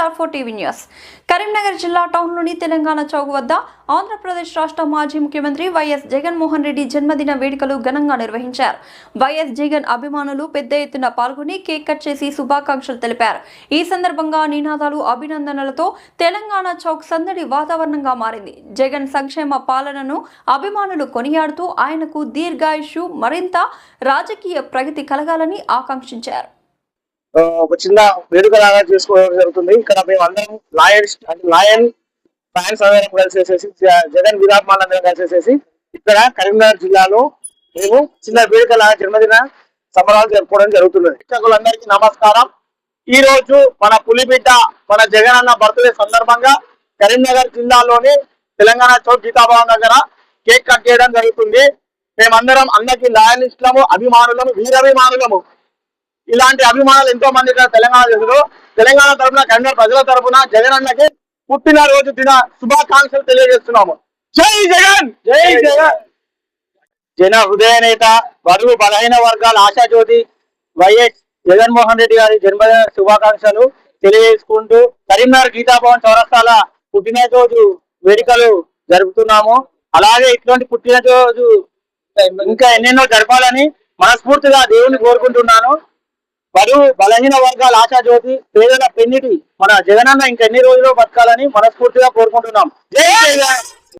Star four TV news. Karimnagar జిల్లా టౌన్లోని తెలంగాణ చౌక్ వద్ద ఆంధ్రప్రదేశ్ రాష్ట్ర మాజీ ముఖ్యమంత్రి వైఎస్ జగన్మోహన్ రెడ్డి జన్మదిన వేడుకలు ఘనంగా నిర్వహించారు. వైఎస్ జగన్ అభిమానులు పెద్ద ఎత్తున పాల్గొని కేక్ కట్ చేసి శుభాకాంక్షలు తెలిపారు. ఈ సందర్భంగా నినాదాలు అభినందనలతో తెలంగాణ చౌక్ సందడి వాతావరణంగా మారింది. జగన్ సంక్షేమ పాలనను అభిమానులు కొనియాడుతూ ఆయనకు దీర్ఘాయుషు మరింత రాజకీయ ప్రగతి కలగాలని ఆకాంక్షించారు. ఒక చిన్న వేడుక లాగా చేసుకోవడం జరుగుతుంది. ఇక్కడ మేము అందరం లాయన్స్ అంటే లాయన్ ఫ్యాన్స్ అందరం కలిసేసేసి జ- జగన్ విరామాలు అందరం కలిసేసేసి ఇక్కడ కరీంనగర్ జిల్లాలో మేము చిన్న వేడుక లాగా జన్మదిన సంబరాలు జరుపుకోవడం జరుగుతున్నది. ప్రేక్షకులందరికీ నమస్కారం. ఈ రోజు మన పులిబిడ్డ మన జగన్ అన్న బర్త్డే సందర్భంగా కరీంనగర్ జిల్లాలోని తెలంగాణ చౌక్ గీతాభవన్ దగ్గర కేక్ కట్ చేయడం జరుగుతుంది. మేమందరం అందరికి లాయలిస్టులము అభిమానులము వీరాభిమానులము ఇలాంటి అభిమానాలు ఎంతో మంది ఇక్కడ తెలంగాణ తెలుగు తెలంగాణ తరపున కన్నడ ప్రజల తరపున జగన్ అన్నకి పుట్టిన రోజు దిన శుభాకాంక్షలు తెలియజేస్తున్నాము. జై జగన్! జై జగన్! జన హృదయ నేత బరువు బలహీన వర్గాల ఆశాజ్యోతి వైఎస్ జగన్మోహన్ రెడ్డి గారి జన్మదిన శుభాకాంక్షలు తెలియజేసుకుంటూ కరీంనగర్ గీతాభవన్ చౌరస్తాల పుట్టినరోజు వేడుకలు జరుపుతున్నాము. అలాగే ఇటువంటి పుట్టినరోజు ఇంకా ఎన్నెన్నో జరపాలని మనస్ఫూర్తిగా దేవుని కోరుకుంటున్నాను. బరువు బలహీన వర్గాల ఆశాజ్యోతి పేదల పెన్నిటి. మన జగనన్న ఇంకెన్ని రోజులు బతకాలని మనస్ఫూర్తిగా కోరుకుంటున్నాం. జై జగన్!